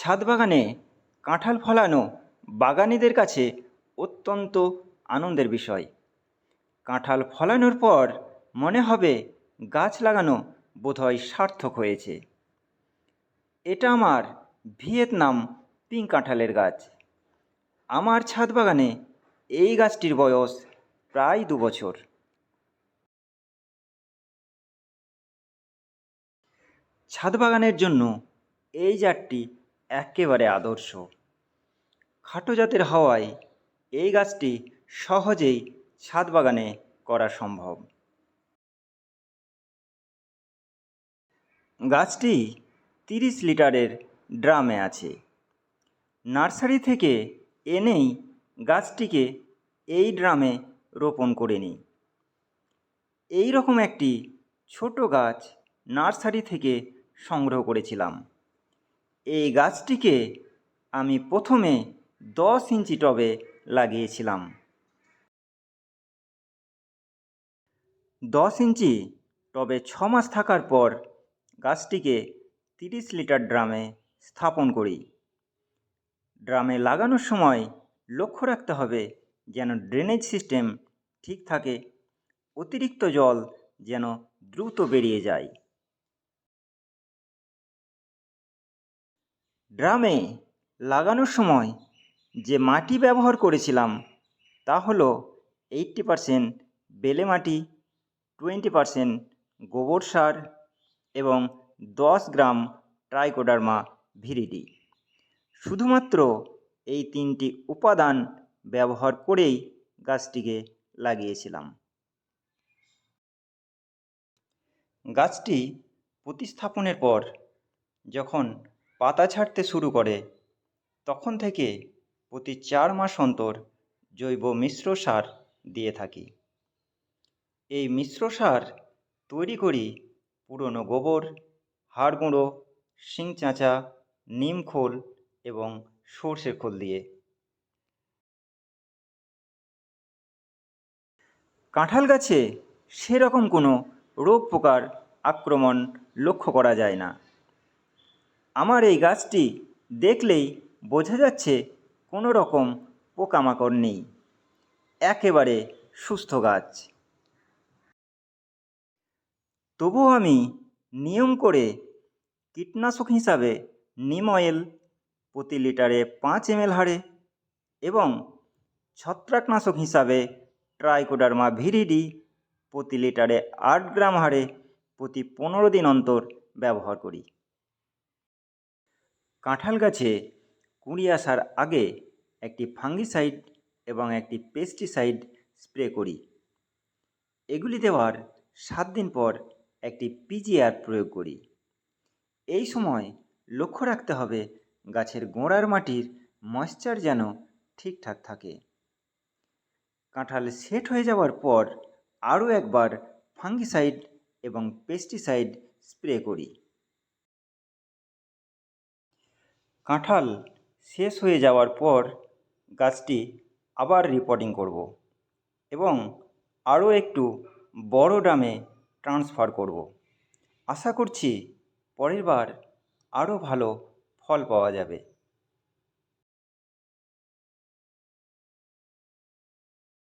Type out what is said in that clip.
ছাদ বাগানে কাঁঠাল ফলানো বাগানিদের কাছে অত্যন্ত আনন্দের বিষয়। কাঁঠাল ফলানোর পর মনে হবে গাছ লাগানো বোধহয় সার্থক হয়েছে। এটা আমার ভিয়েতনাম পিঙ্ক কাঁঠালের গাছ। আমার ছাদ বাগানে এই গাছটির বয়স প্রায় দু বছর। ছাদ বাগানের জন্য এই জাতটি একেবারে আদর্শ। খাটো জাতের হওয়ায় এই গাছটি সহজেই ছাদ বাগানে করা সম্ভব। গাছটি তিরিশ লিটারের ড্রামে আছে। নার্সারি থেকে এনেই গাছটিকে এই ড্রামে রোপণ করে নিই। এই রকম একটি ছোট গাছ নার্সারি থেকে সংগ্রহ করেছিলাম। এই গাছটিকে আমি প্রথমে দশ ইঞ্চি টবে লাগিয়েছিলাম। দশ ইঞ্চি টবে ছ মাস থাকার পর গাছটিকে তিরিশ লিটার ড্রামে স্থাপন করি। ড্রামে লাগানোর সময় লক্ষ্য রাখতে হবে যেন ড্রেনেজ সিস্টেম ঠিক থাকে, অতিরিক্ত জল যেন দ্রুত বেরিয়ে যায়। ড্রামে লাগানোর সময় যে মাটি ব্যবহার করেছিলাম, তা হলো এইট্টি পারসেন্ট বেলে মাটি, টোয়েন্টি পারসেন্ট গোবর সার এবং দশ গ্রাম ট্রাইকোডার্মা ভিরিডি। শুধুমাত্র এই তিনটি উপাদান ব্যবহার করেই গাছটিকে লাগিয়েছিলাম। গাছটি প্রতিস্থাপনের পর যখন পাতা ছাড়তে শুরু করে। তখন থেকে প্রতি চার মাস অন্তর জৈব মিশ্র সার দিয়ে থাকি। এই মিশ্র সার তৈরি করি পুরনো গোবর, হাড় গুঁড়ো, শিং চাঁচা, নিম খোল এবং সর্ষের খোল দিয়ে। কাঁঠাল গাছে সেরকম কোনো রোগ পোকার আক্রমণ লক্ষ্য করা যায় না। আমার এই গাছটি দেখলেই বোঝা যাচ্ছে কোনো রকম পোকামাকড় নেই। একেবারে সুস্থ গাছ। তবুও আমি নিয়ম করে কীটনাশক হিসাবে নিম অয়েল প্রতি লিটারে পাঁচ এমএল হারে এবং ছত্রাকনাশক হিসাবে ট্রাইকোডার্মা ভিরিডি প্রতি লিটারে আট গ্রাম হারে প্রতি পনেরো দিন অন্তর ব্যবহার করি। কাঁঠাল গাছে কুঁড়ি আসার আগে একটি ফাঙ্গিসাইড এবং একটি পেস্টিসাইড স্প্রে করি। এগুলি দেওয়ার সাত দিন পর একটি পিজিআর প্রয়োগ করি। এই সময় লক্ষ্য রাখতে হবে গাছের গোড়ার মাটির ময়েশ্চার যেন ঠিকঠাক থাকে। কাঁঠাল সেট হয়ে যাওয়ার পর আরও একবার ফাঙ্গিসাইড এবং পেস্টিসাইড স্প্রে করি। কাঁঠাল শেষ হয়ে যাওয়ার পর গাছটি আবার রিপোর্টিং করব এবং আরও একটু বড় ড্রামে ট্রান্সফার করব। আশা করছি পরের বার আরও ভালো ফল পাওয়া যাবে।